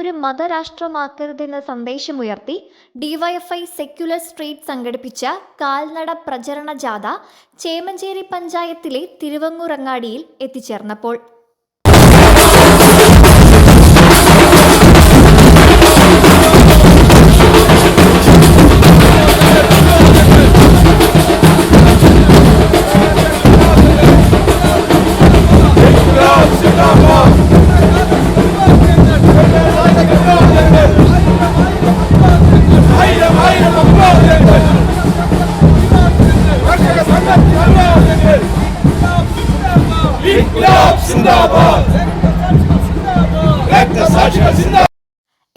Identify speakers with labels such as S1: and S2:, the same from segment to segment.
S1: ഒരു മതരാഷ്ട്രമാക്കരുതെന്ന സന്ദേശമുയർത്തി ഡിവൈഎഫ്ഐ സെക്യുലർ സ്ട്രീറ്റ് സംഘടിപ്പിച്ച കാൽനട പ്രചരണ ജാഥ ചേമഞ്ചേരി പഞ്ചായത്തിലെ തിരുവങ്ങൂറങ്ങാടിയിൽ എത്തിച്ചേർന്നപ്പോൾ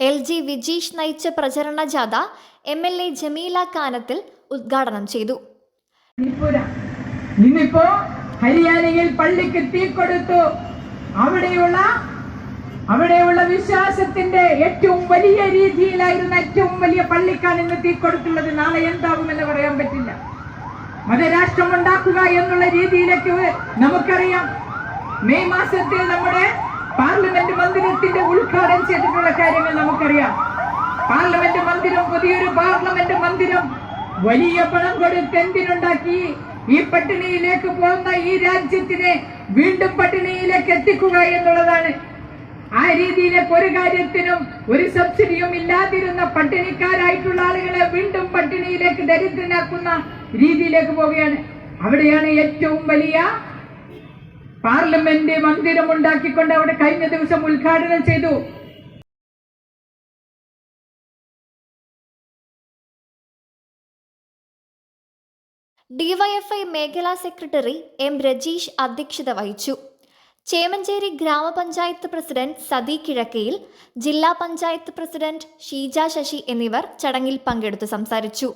S1: എൽ ജി വിജീഷ് നയിച്ച പ്രചരണ ജാഥ M L A Jameela Kanathil ഉദ്ഘാടനം ചെയ്തു.
S2: ഇന്നിപ്പോ ഹരിയാനയിൽ പള്ളിക്ക് തീ കൊടുത്തു. അവിടെയുള്ള അവിടെയുള്ള വിശ്വാസത്തിന്റെ ഏറ്റവും വലിയ രീതിയിലായിരുന്ന ഏറ്റവും വലിയ പള്ളിക്കാണ് ഇന്ന് തീ കൊടുത്തുള്ളത്. നാളെ എന്താകുമെന്ന് പറയാൻ പറ്റില്ല. മതരാഷ്ട്രം ഉണ്ടാക്കുക എന്നുള്ള രീതിയിലേക്ക് നമുക്കറിയാം. മെയ് മാസത്തിൽ നമ്മുടെ പാർലമെന്റ് മന്ദിരത്തിന്റെ ഉദ്ഘാടനം ചെയ്തിട്ടുള്ള കാര്യങ്ങൾ നമുക്കറിയാം. പാർലമെന്റ് മന്ദിരം പുതിയൊരു പാർലമെന്റ് മന്ദിരം വലിയ പണം കൊടുത്ത് എന്തിനുണ്ടാക്കി? ഈ പട്ടിണിയിലേക്ക് പോകുന്ന ഈ രാജ്യത്തിനെ വീണ്ടും പട്ടിണിയിലേക്ക് എത്തിക്കുക എന്നുള്ളതാണ്. ആ രീതിയിലേക്ക് ഒരു കാര്യത്തിനും ഒരു സബ്സിഡിയും ഇല്ലാതിരുന്ന പട്ടിണിക്കാരായിട്ടുള്ള ആളുകളെ വീണ്ടും പട്ടിണിയിലേക്ക് ദരിദ്രനാക്കുന്ന രീതിയിലേക്ക് പോവുകയാണ്. അവിടെയാണ് ഏറ്റവും വലിയ പാർലമെന്റ് മന്ദിരം ഉണ്ടാക്കിക്കൊണ്ട് അവിടെ കഴിഞ്ഞ ദിവസം ഉദ്ഘാടനം ചെയ്തു.
S1: ഡിവൈഎഫ്ഐ മേഖലാ സെക്രട്ടറി എം രജീഷ് അധ്യക്ഷത വഹിച്ചു. ചേമഞ്ചേരി ഗ്രാമപഞ്ചായത്ത് പ്രസിഡന്റ് സതി കിഴക്കയിൽ ജില്ലാ പഞ്ചായത്ത് പ്രസിഡന്റ് ഷീജ ശശി എന്നിവർ ചടങ്ങിൽ പങ്കെടുത്ത് സംസാരിച്ചു.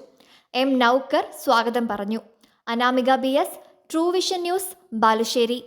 S1: എം നൌക്കർ സ്വാഗതം പറഞ്ഞു. Anamika B S true vision news Balussery.